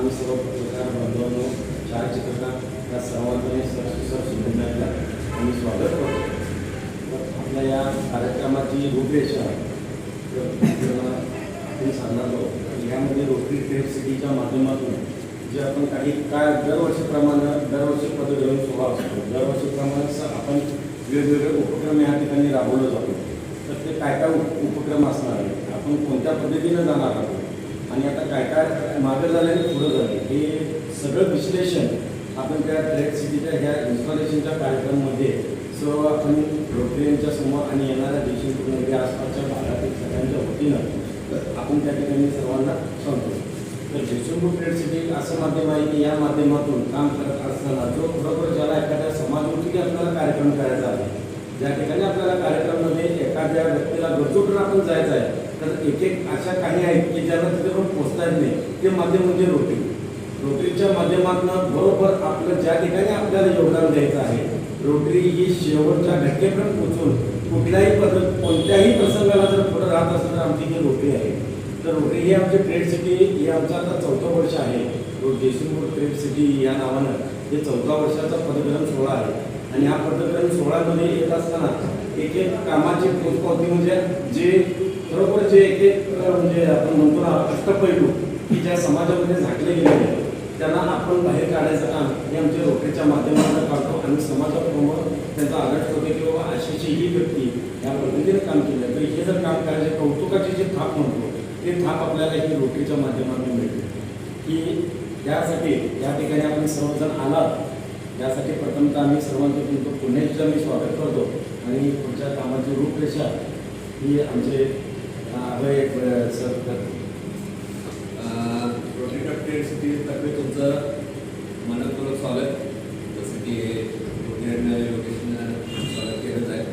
आम्ही सर्व पत्रकार बांधवांनो छायाचित्रकार या सर्वांनी सरसुसर शुभेच्छा आम्ही स्वागत करतो. आपल्या या कार्यक्रमाची रूपरेषा तर सांगणार आहोत यामध्ये रोटरी ट्रेड सिटीच्या माध्यमातून जे आपण काही काय दरवर्षीप्रमाणे दरवर्षी पदग्रहण सोहळा असतो दरवर्षीप्रमाणे आपण वेगवेगळे उपक्रम या ठिकाणी राबवलं जातो. तर ते काय काय उपक्रम असणार आहे आपण कोणत्या पद्धतीनं जाणार आहोत आणि आता काय काय मागे झालं आणि पुढं झालं हे सगळं विश्लेषण आपण त्या ट्रेड सिटीच्या ह्या इन्स्टॉलेशनच्या कार्यक्रमामध्ये सर्व आपण रोटरीयांच्या समोर आणि येणाऱ्या देशांमध्ये आसपासच्या भागातील सगळ्यांच्या वतीनं आपण त्या ठिकाणी सर्वांना सांगतो. तर जयसिंगपूर ट्रेड सिटी असं माध्यम आहे की या माध्यमातून काम करत असताना जो खरोखर ज्याला एखाद्या समाजमुखी आपल्याला कार्यक्रम करायचा आहे ज्या ठिकाणी आपल्याला कार्यक्रमामध्ये एखाद्या व्यक्तीला गरजूकडून आपण जायचं आहे तर एक एक अशा काही आहेत की ज्यांना तिथे पण पोचता येत नाही. ते माध्यम म्हणजे रोटरी. रोटरीच्या माध्यमातून बरोबर आपलं ज्या ठिकाणी आपल्याला योगदान द्यायचं आहे रोटरी ही शेवटच्या घटकेपर्यंत पोचून कुठल्याही पद्धत कोणत्याही प्रसंगाला जर पुढे राहत असेल तर आमची ही रोटरी आहे तर रोटरी ही आमची ट्रेड सिटी ही आमचं आता चौथं वर्ष आहे. रो जयसिंगपूर ट्रेड सिटी या नावानं हे चौथा वर्षाचा पदग्रहण सोहळा आहे. आणि हा पदग्रहण सोहळ्यामध्ये येत असताना एक एक कामाची पोचपावती म्हणजे जे खरोखर जे एक एक म्हणजे आपण म्हणतो ना अष्टपैलू की ज्या समाजामध्ये झाकले गेलेले आहेत त्यांना आपण बाहेर काढायचं काम हे आमच्या रोखेच्या माध्यमातून करतो आणि समाजासमोर त्यांचा आदर्श होतो की बाबा अशीची ही व्यक्ती या पद्धतीने काम केलं. तर हे जर काम करायचे कौतुकाची जी थाप म्हणतो ते थाप आपल्याला ही रोटरीच्या माध्यमातून मिळते. की त्यासाठी या ठिकाणी आपण सर्वजण आलात यासाठी प्रथमतः आम्ही सर्वांचं तुमचं पुण्याचं मी स्वागत करतो. आणि पुढच्या कामाची रूपरेषा ही आमचे अभय अं, सर प्रोजेक्ट अपडेटसाठी तर्फे तुमचं मनपूर्वक स्वागत. जसं की रोटरी लोकेशन स्वागत केलंच आहे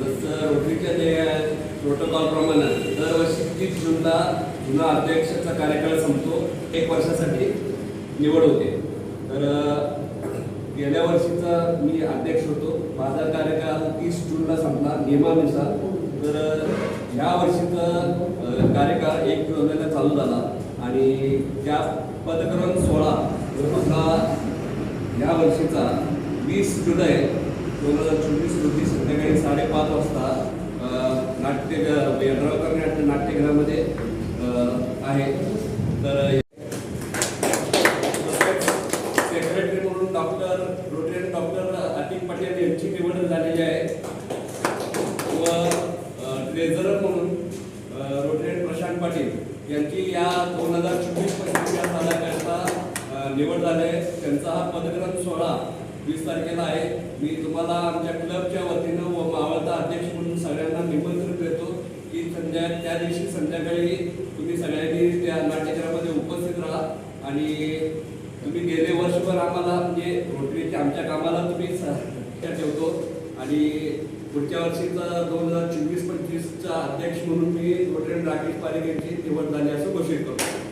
तसं रोटरीच्या ते प्रोटोकॉलप्रमाणे दरवर्षी तीस जूनला जुना अध्यक्षाचा कार्यकाळ संपतो. एक वर्षासाठी निवड होते. तर गेल्या वर्षीचा मी अध्यक्ष होतो. माझा कार्यकाळ तीस जूनला संपला. नियमानुसार तर ह्या वर्षीचा कार्यकाळ एक जुलैला चालू झाला आणि त्या पदक्रम सोहळा हा ह्या वर्षीचा वीस जुलै दोन हजार चोवीस रोजी संध्याकाळी साडेपाच वाजता नाट्य यड्रावकर म्हणजे नाट्य नाट्यगृहामध्ये आहे. तर सेक्रेटरी म्हणून doctor Rotary doctor Atik Patel यांची निवड झालेली आहे. व ट्रेझरर म्हणून रोटरेट प्रशांत पाटील यांची या दोन हजार चोवीस पंचवीस या सालाकरता निवड झाली आहे. त्यांचा हा पदग्रहण सोहळा वीस तारखेला आहे. मी तुम्हाला आमच्या क्लबच्या वतीनं व मावळता अध्यक्ष म्हणून सगळ्यांना निमंत्रण देतो की संध्या त्या दिवशी संध्याकाळी तुम्ही सगळ्यांनी त्या नाट्यगृहामध्ये उपस्थित राहा आणि तुम्ही गेले वर्षभर आम्हाला म्हणजे रोटरीच्या आमच्या कामाला तुम्ही ठेवतो आणि पुढच्या वर्षीचा दोन हजार चोवीस पंचवीसचा अध्यक्ष म्हणून मी रोटरी राकेश पारेख यांची निवड झाली असं घोषित करतो.